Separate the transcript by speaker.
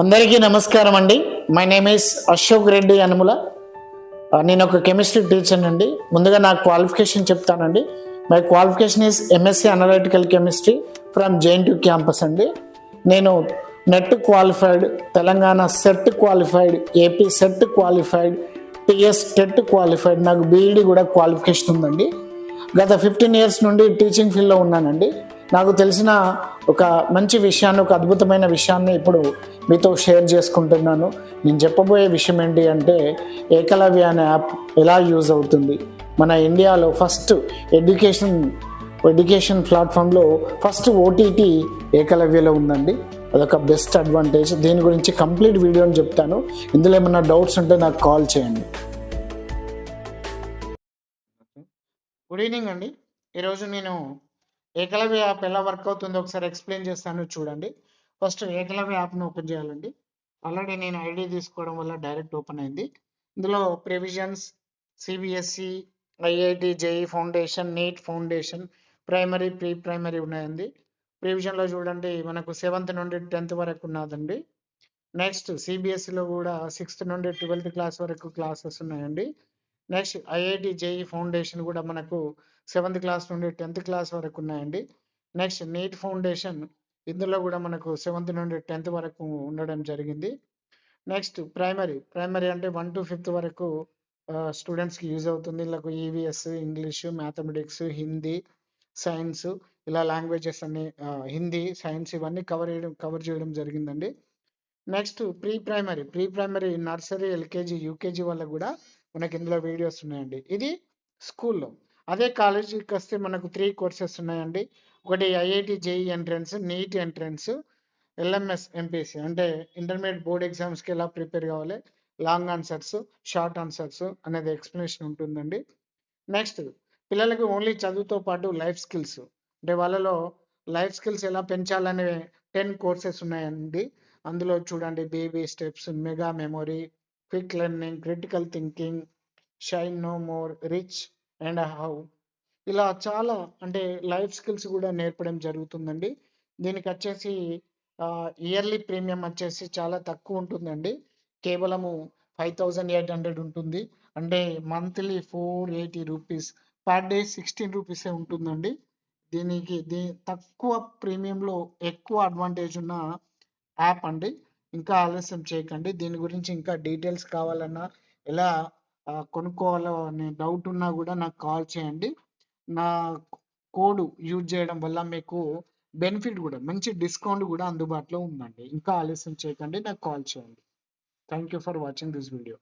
Speaker 1: అందరికీ నమస్కారం అండి. My name is Ashok Reddy Anumula నేను ఒక కెమిస్ట్రీ టీచర్ అండి. ముందుగా నా క్వాలిఫికేషన్ చెప్తానండి. My qualification is MSc analytical chemistry from JNT campus అండి. నేను NET qualified Telangana SET qualified AP SET qualified TS TET qualified నాకు బీఈడి కూడా క్వాలిఫికేషన్ ఉందండి. గత ఫిఫ్టీన్ ఇయర్స్ నుండి టీచింగ్ ఫీల్డ్లో ఉన్నానండి. నాకు తెలిసిన ఒక మంచి విషయాన్ని ఒక అద్భుతమైన విషయాన్ని ఇప్పుడు మీతో షేర్ చేసుకుంటున్నాను. నేను చెప్పబోయే విషయం ఏంటి అంటే ఏకలవ్య అనే యాప్ ఎలా యూజ్ అవుతుంది? మన ఇండియాలో ఫస్ట్ ఎడ్యుకేషన్ ఎడ్యుకేషన్ ప్లాట్ఫామ్లో ఫస్ట్ ఓటీటీ ఏకలవ్యలో ఉందండి. అదొక బెస్ట్ అడ్వాంటేజ్. దీని గురించి కంప్లీట్ వీడియోని చెప్తాను. ఇందులో ఏమైనా డౌట్స్ ఉంటే నాకు కాల్ చేయండి. గుడ్ ఈవినింగ్ అండి. ఈరోజు నేను ఏకలవ్య యాప్ ఎలా వర్క్ అవుతుందో ఒకసారి ఎక్స్ప్లెయిన్ చేస్తాను చూడండి. ఫస్ట్ ఏకలవ్య యాప్ను ఓపెన్ చేయాలండి. ఆల్రెడీ నేను ఐడి తీసుకోవడం వల్ల డైరెక్ట్ ఓపెన్ అయింది. ఇందులో provisions CBSE IIT JEE foundation NEET foundation primary pre primary ఉన్నాయండి. ప్రివిజన్లో చూడండి మనకు సెవెంత్ నుండి టెన్త్ వరకు ఉన్నదండి. నెక్స్ట్ సిబిఎస్ఈలో కూడా సిక్స్త్ నుండి ట్వెల్త్ క్లాస్ వరకు క్లాసెస్ ఉన్నాయండి. నెక్స్ట్ ఐఐటి జేఈ ఫౌండేషన్ కూడా మనకు సెవెంత్ క్లాస్ నుండి టెన్త్ క్లాస్ వరకు ఉన్నాయండి. నెక్స్ట్ నీట్ ఫౌండేషన్ ఇందులో కూడా మనకు సెవెంత్ నుండి టెన్త్ వరకు ఉండడం జరిగింది. నెక్స్ట్ ప్రైమరీ ప్రైమరీ అంటే వన్ టు ఫిఫ్త్ వరకు స్టూడెంట్స్కి యూజ్ అవుతుంది. వీళ్ళకు EVS English mathematics Hindi science ఇలా లాంగ్వేజెస్ అన్ని హిందీ సైన్స్ ఇవన్నీ కవర్ చేయడం కవర్ చేయడం జరిగిందండి. Next pre primary pre primary nursery LKG UKG వల్ల కూడా మనకి ఇందులో వీడియోస్ ఉన్నాయండి. ఇది స్కూల్లో అదే కాలేజీకి వస్తే మనకు త్రీ కోర్సెస్ ఉన్నాయండి. ఒకటి IIT JEE entrance NEET entrance LMS MPC. అంటే ఇంటర్మీడియట్ బోర్డ్ ఎగ్జామ్స్కి ఎలా ప్రిపేర్ కావాలి? లాంగ్ ఆన్సర్స్ షార్ట్ ఆన్సర్స్ అనేది ఎక్స్ప్లెనేషన్ ఉంటుందండి. నెక్స్ట్ పిల్లలకి ఓన్లీ చదువుతో పాటు లైఫ్ స్కిల్స్ అంటే వాళ్ళలో లైఫ్ స్కిల్స్ ఎలా పెంచాలనే టెన్ కోర్సెస్ ఉన్నాయండి. అందులో చూడండి baby steps mega memory quick learning critical thinking shine no more rich and how ఇలా చాలా అంటే లైఫ్ స్కిల్స్ కూడా నేర్పడం జరుగుతుందండి. దీనికి వచ్చేసి ఇయర్లీ ప్రీమియం వచ్చేసి చాలా తక్కువ ఉంటుందండి. కేవలము ఫైవ్ థౌజండ్ ఎయిట్ హండ్రెడ్ ఉంటుంది. అంటే monthly four eighty rupees per day sixteen రూపీసే ఉంటుందండి. దీనికి దీ తక్కువ ప్రీమియంలో ఎక్కువ అడ్వాంటేజ్ ఉన్న యాప్ అండి. ఇంకా ఆలస్యం చేయకండి. దీని గురించి ఇంకా డీటెయిల్స్ కావాలన్నా ఎలా కొనుక్కోవాలో అనే డౌట్ ఉన్నా కూడా నాకు కాల్ చేయండి. నా కోడ్ యూజ్ చేయడం వల్ల మీకు బెనిఫిట్ కూడా మంచి డిస్కౌంట్ కూడా అందుబాటులో ఉందండి. ఇంకా ఆలస్యం చేయకండి నాకు కాల్ చేయండి. Thank you for watching this video